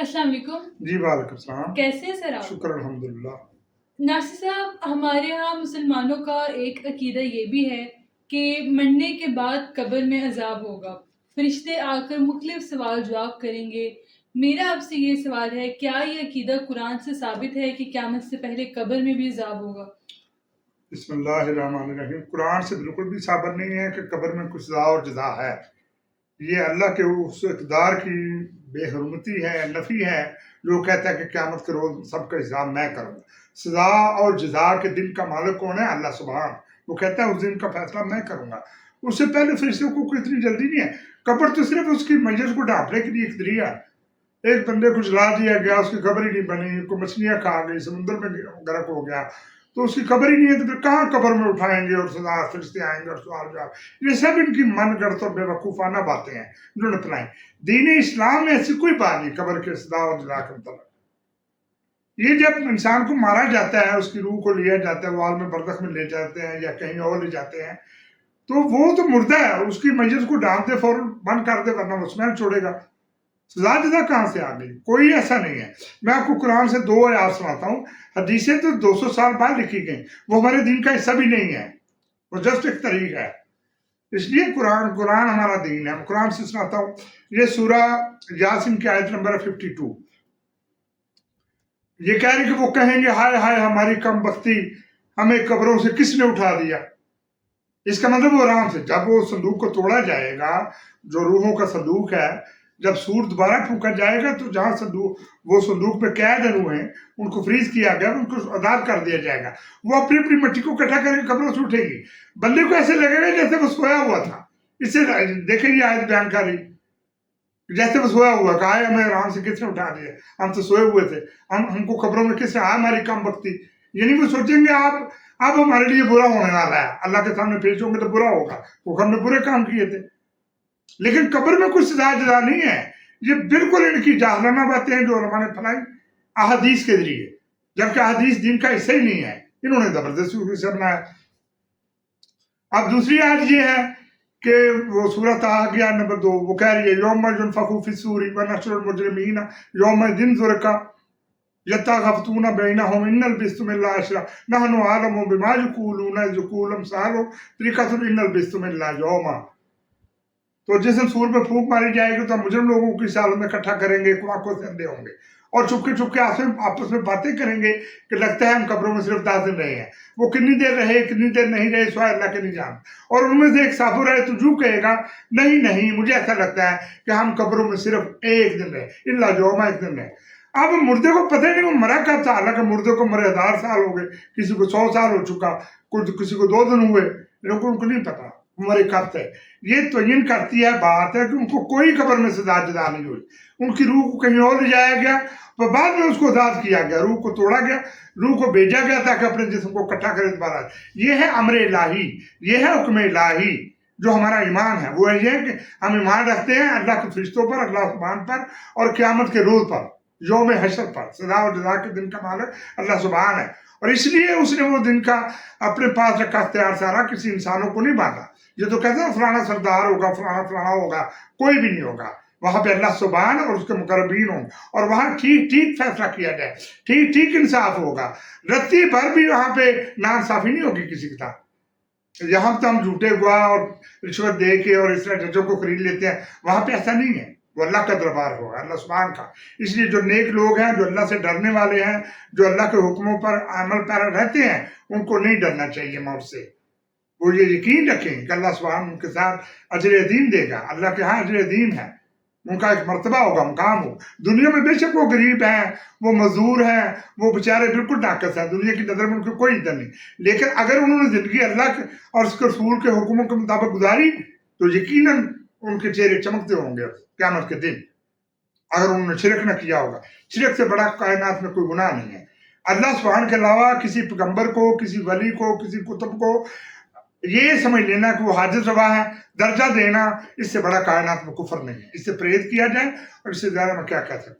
السلام علیکم۔ جی وعلیکم السلام۔ کیسے ہیں سر آپ؟ شکر الحمدللہ۔ ناصر صاحب ہمارے ہاں مسلمانوں کا ایک عقیدہ یہ بھی ہے کہ مرنے کے بعد قبر میں عذاب ہوگا۔ فرشتے آ کر مختلف سوال جواب کریں گے۔ میرا آپ سے یہ سوال ہے کیا یہ عقیدہ قرآن سے ثابت ہے کہ قیامت سے پہلے قبر میں بھی عذاب ہوگا؟ بسم اللہ الرحمن الرحیم۔ قرآن سے بالکل بھی ثابت نہیں ہے کہ قبر میں کچھ اور جزا ہے۔ یہ اللہ کے اس اقدار کی بے حرمتی ہے، نفی ہے، جو کہتا ہے کہ قیامت کے روز سب کا حساب میں کروں۔ گا سزا اور جزا کے دن کا مالک کون ہے اللہ سبحان۔ وہ کہتا ہے اس دن کا فیصلہ میں کروں گا۔ اس سے پہلے فرشتوں کو کوئی اتنی جلدی نہیں ہے۔ قبر تو صرف اس کی میت کو ڈھانپنے کے لیے ایک ذریعہ ہے۔ ایک بندے کو جلا دیا گیا، اس کی قبر ہی نہیں بنی، کوئی مچھلیاں کھا گئی، سمندر میں غرق ہو گیا۔ تو اس کی قبر ہی نہیں ہے تو پھر کہاں قبر میں اٹھائیں گے اور سزا فرشتے آئیں گے اور سوال جواب؟ یہ سب ان کی من گڑت اور بے وقوفانہ باتیں ہیں انہوں نے اپنائی دین اسلام میں ایسی کوئی بات نہیں، قبر کے سزا اور جزا کے متعلق یہ جب انسان کو مارا جاتا ہے، اس کی روح کو لیا جاتا ہے، وال میں بردخ میں لے جاتے ہیں یا کہیں اور لے جاتے ہیں، تو وہ تو مردہ ہے اس کی میت کو ڈانپ دے فوراً بند کر دے، ورنہ وہ اسمیل چھوڑے گا۔ سزا کہاں سے آ گئی؟ کوئی ایسا نہیں ہے۔ میں آپ کو قرآن سے دو آیات سناتا ہوں۔ حدیثیں تو دو سو سال بعد لکھی گئی وہ ہمارے دین کا حصہ بھی نہیں ہے۔ وہ جسٹ ایک طریقہ ہے۔ اس لیے قرآن قرآن ہمارا دین ہے۔ قرآن سے سناتا ہوں۔ یہ سورہ یاسین کی آیت نمبر ففٹی ٹو یہ کہہ رہی کہ وہ کہیں گے، ہائے ہائے، ہماری کم بختی، ہمیں قبروں سے کس نے اٹھا دیا؟ اس کا مطلب وہ آرام سے، جب وہ صندوق کو توڑا جائے گا، جو روحوں کا صندوق ہے جب سور دوبارہ پھونکا جائے گا تو جہاں صندوق وہ صندوق پہ قید روح ہیں، ان کو فریز کیا گیا، ان کو آزاد کر دیا جائے گا۔ وہ اپنی اپنی مٹی کو اکٹھا کر کے قبروں سے اٹھے گی۔ بندے کو ایسے لگے گا جیسے وہ سویا ہوا تھا۔ اس سے دیکھیں یہ آیت بیان کر رہی جیسے وہ سویا ہوا، کہا ہے، ہمیں آرام سے کس نے اٹھا دیا؟ ہم تو سوئے ہوئے تھے۔ ہم ہم کو خبروں میں کس نے آیا ہماری کم وقتی یعنی وہ سوچیں گے، آپ اب ہمارے لیے برا ہونے والا ہے۔ اللہ کے سامنے پیش ہوں گے تو برا ہوگا۔ وہ ہم نے برے کام کیے تھے۔ لیکن قبر میں کچھ سزا جزا نہیں ہے۔ یہ بالکل ان کی جاہلانہ باتیں ہیں جو علماء نے پھیلائی احادیث کے ذریعے۔ جبکہ احادیث دین کا حصہ ہی نہیں ہے۔ انہوں نے زبردستی سے بنایا۔ اب دوسری آج یہ ہے کہ وہ صورت آ گیا نمبر دو، وہ کہہ رہی ہے، یوم جنفقو فی السوری ونشر المجرمین، یوم دن زرکا ذرکا یتاغفتون بینہم ان البستم اللہ عشرا۔ نحن عالم بما یقولون یقول امثالو طریقت ان البستم اللہ یوما۔ تو جس دن سور پہ پھونک ماری جائے گی تو مجرم لوگوں کی سالوں میں اکٹھا کریں گے کو سے اندھے ہوں گے۔ اور چپکے چپکے آپس میں باتیں کریں گے کہ لگتا ہے ہم قبروں میں صرف دس دن رہے ہیں۔ وہ کنی دیر رہے، کتنی دیر نہیں رہے، سوائے اللہ کے نہیں جان اور ان میں سے ایک صابر رہے تو جو کہے گا، نہیں نہیں، مجھے ایسا لگتا ہے کہ ہم قبروں میں صرف ایک دن رہے۔ اللہ جو ایک دن رہے۔ اب مردے کو پتہ نہیں وہ مرا کب تھا۔ حالانکہ مردے کو مرے ہزار سال ہو گئے، کسی کو سو سال ہو چکا، کچھ کسی کو دو دن ہوئے، لیکن ان کو نہیں پتا عمر کب تھے۔ یہ تعین کرتی ہے، بات ہے کہ ان کو کوئی قبر میں سزا جدا نہیں ہوئی۔ ان کی روح کو کہیں اور لے جایا گیا اور بعد میں اس کو آزاد کیا گیا، روح کو توڑا گیا، روح کو بھیجا گیا تاکہ اپنے جسم کو اکٹھا کرے دوبارہ۔ یہ ہے امر الہی، یہ ہے حکم الہی جو ہمارا ایمان ہے۔ وہ یہ ہے کہ ہم ایمان رکھتے ہیں اللہ کے فرشتوں پر، اللہ سبحان پر اور قیامت کے روز پر۔ یوم حشر پر سزا و جزا کے دن کا مالک اللہ سبحان ہے۔ اور اس لیے اس نے وہ دن کا اپنے پاس رکھا، اختیار سارا، کسی انسانوں کو نہیں باندھا۔ یہ تو کہتے ہیں فلانا سردار ہوگا، فلانا فلانا ہوگا، کوئی بھی نہیں ہوگا۔ وہاں پہ اللہ سبحان اور اس کے مقربین ہوں اور وہاں ٹھیک ٹھیک فیصلہ کیا جائے۔ ٹھیک ٹھیک انصاف ہوگا۔ رتی بھر بھی وہاں پہ نانصافی نہیں ہوگی کسی کے ساتھ یہاں تو ہم جھوٹے ہوا اور رشوت دے کے اور اس طرح ججوں کو خرید لیتے ہیں۔ وہاں پہ ایسا نہیں ہے۔ وہ اللہ کا دربار ہوگا، اللہ سبحان کا۔ اس لیے جو نیک لوگ ہیں، جو اللہ سے ڈرنے والے ہیں، جو اللہ کے حکموں پر عمل پیرا رہتے ہیں، ان کو نہیں ڈرنا چاہیے موت سے۔ وہ یہ یقین رکھیں کہ اللہ سبحان ان کے ساتھ اجر عظیم دے گا۔ اللہ کے ہاں اجر عظیم ہے۔ ان کا ایک مرتبہ ہوگا، مقام ہو دنیا میں بے شک وہ غریب ہیں، وہ مزدور ہیں، وہ بیچارے بالکل ناقص ہیں۔ دنیا کی نظر میں ان کی کوئی عزت نہیں۔ لیکن اگر انہوں نے زندگی اللہ کے اور اس کے رسول کے حکموں کے مطابق گزاری، تو یقیناً ان کے چہرے چمکتے ہوں گے قیامت کے دن۔ اگر انہوں نے شرک نہ کیا ہوگا۔ شرک سے بڑا کائنات میں کوئی گناہ نہیں ہے۔ اللہ سبحان کے علاوہ کسی پیغمبر کو، کسی ولی کو، کسی کتب کو یہ سمجھ لینا کہ وہ حاضر روا ہے، درجہ دینا، اس سے بڑا کائنات میں کفر نہیں ہے۔ اس سے پریت کیا جائے اور اس سے زیادہ میں کیا کہہ سکتا